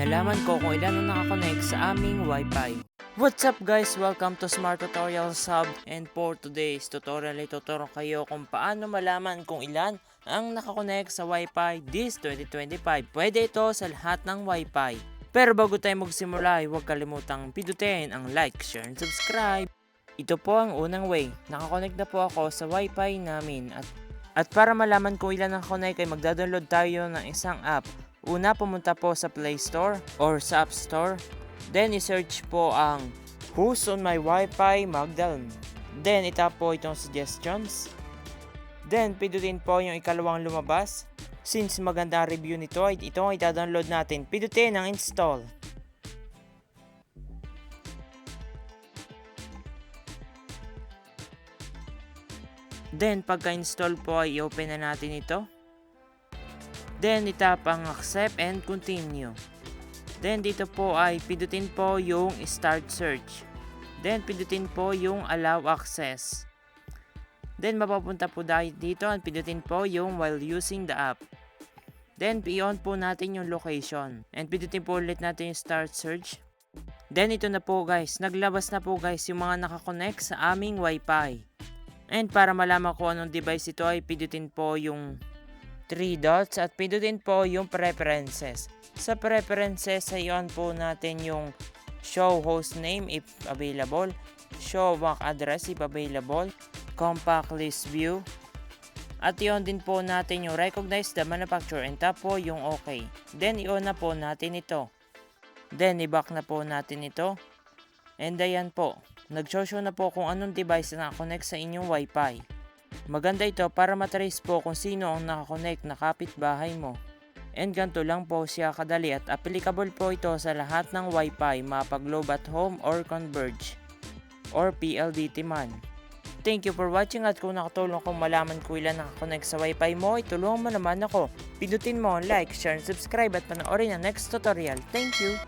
nalaman ko kung ilan ang nakakonect sa aming Wi-Fi. What's up guys? Welcome to Smart Tutorial Sub and for today's tutorial ay kayo kung paano malaman kung ilan ang nakakonect sa Wi-Fi this 2025. Pwede ito sa lahat ng Wi-Fi. Pero bago tayo magsimula huwag kalimutang pindutin ang like, share, and subscribe. Ito po ang unang way. Nakakonect na po ako sa Wi-Fi namin at at para malaman kung ilan ang connect ay magda-download tayo ng isang app. Una, pumunta po sa Play Store or sa App Store. Then, i-search po ang Who's on my Wi-Fi Magdalene. Then, itap po itong suggestions. Then, pindutin po yung ikalawang lumabas. Since maganda ang review nito, ito ang ita-download natin. Pindutin ang install. Then, pagka-install po ay i-open na natin ito. Then, itap ang accept and continue. Then, dito po ay pindutin po yung start search. Then, pindutin po yung allow access. Then, mapapunta po dahil dito at pindutin po yung while using the app. Then, i-on po natin yung location. And pindutin po ulit natin yung start search. Then, ito na po guys. Naglabas na po guys yung mga nakakonect sa aming Wi-Fi. And para malaman ko anong device ito ay pindutin po yung 3 dots at pindutin po yung preferences. Sa preferences ay on po natin yung show host name if available, show MAC address if available, compact list view, at iyon din po natin yung recognize the manufacturer and tap po yung okay. Then i-on na po natin ito. Then i-back na po natin ito. And ayan po, nag-show na po kung anong device na nakakonect sa inyong Wi-Fi. Maganda ito para matrace po kung sino ang nakakonect na kapitbahay mo. And ganito lang po siya kadali at applicable po ito sa lahat ng Wi-Fi mapag-globe at home or converge or PLDT man. Thank you for watching at kung nakatulong kong malaman kung ilan nakakonect sa Wi-Fi mo, itulungan mo naman ako. Pindutin mo ang like, share, and subscribe at panoorin ang next tutorial. Thank you!